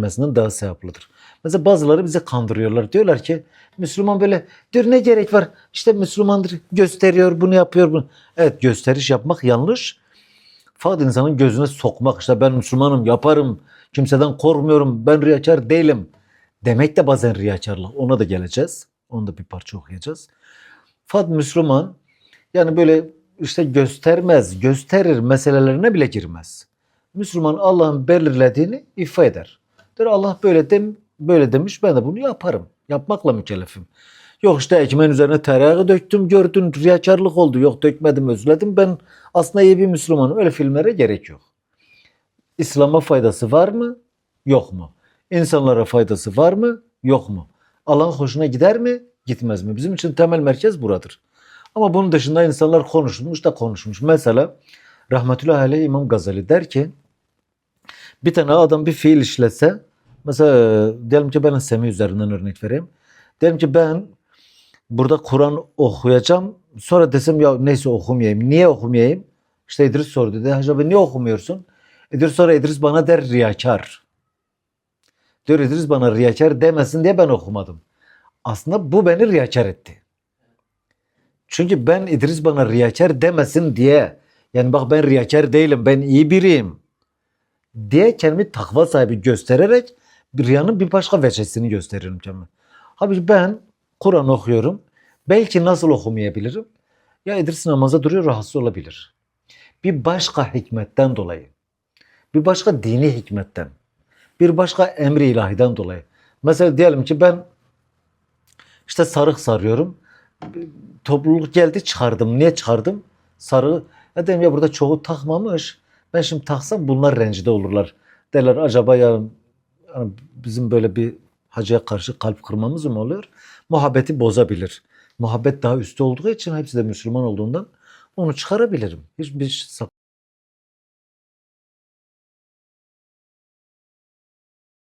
göstermesinden daha sevaplıdır. Mesela bazıları bizi kandırıyorlar. Diyorlar ki Müslüman böyle diyor ne gerek var? İşte Müslümandır gösteriyor bunu yapıyor bunu. Evet gösteriş yapmak yanlış. Fakat insanın gözüne sokmak işte ben Müslümanım yaparım. Kimseden korkmuyorum. Ben riyakar değilim. Demek de bazen riyakarlık. Ona da geleceğiz. Onu da bir parça okuyacağız. Fakat Müslüman yani böyle işte göstermez, gösterir meselelerine bile girmez. Müslüman Allah'ın belirlediğini ifa eder. Der Allah böyle dem böyle demiş ben de bunu yaparım. Yapmakla mükellefim. Yok işte ekmeğin üzerine tereyağı döktüm gördün riyakarlık oldu. Yok dökmedim özledim ben aslında iyi bir Müslümanım. Öyle filmlere gerek yok. İslam'a faydası var mı? Yok mu? İnsanlara faydası var mı? Yok mu? Allah'ın hoşuna gider mi? Gitmez mi? Bizim için temel merkez buradır. Ama bunun dışında insanlar konuşmuş da konuşmuş. Mesela rahmetullahi aleyh İmam Gazali der ki bir tane adam bir fiil işlese mesela diyelim ki ben Semi üzerinden örnek vereyim. Diyelim ki ben burada Kur'an okuyacağım. Sonra desem ya neyse okumayayım. Niye okumayayım? İşte İdris sordu. Dedi Hacı niye okumuyorsun? E diyor sonra İdris bana der riyakar. Diyor İdris bana riyakar demesin diye ben okumadım. Aslında bu beni riyakar etti. Çünkü ben İdris bana riyakar demesin diye yani bak ben riyakar değilim ben iyi biriyim diye kendimi takva sahibi göstererek riyanın bir başka veçesini gösteririm kendime. Halbuki ben Kur'an okuyorum. Belki nasıl okumayabilirim? Ya İdris namaza duruyor rahatsız olabilir. Bir başka hikmetten dolayı. Bir başka dini hikmetten. Bir başka emri ilahiden dolayı. Mesela diyelim ki ben işte sarık sarıyorum. Topluluk geldi çıkardım. Niye çıkardım? Sarığı. Ya dedim ya burada çoğu takmamış. Ben şimdi taksam bunlar rencide olurlar. Derler acaba ya yani bizim böyle bir hacıya karşı kalp kırmamız mı oluyor? Muhabbeti bozabilir. Muhabbet daha üstü olduğu için hepsi de Müslüman olduğundan onu çıkarabilirim. Hiçbir sak-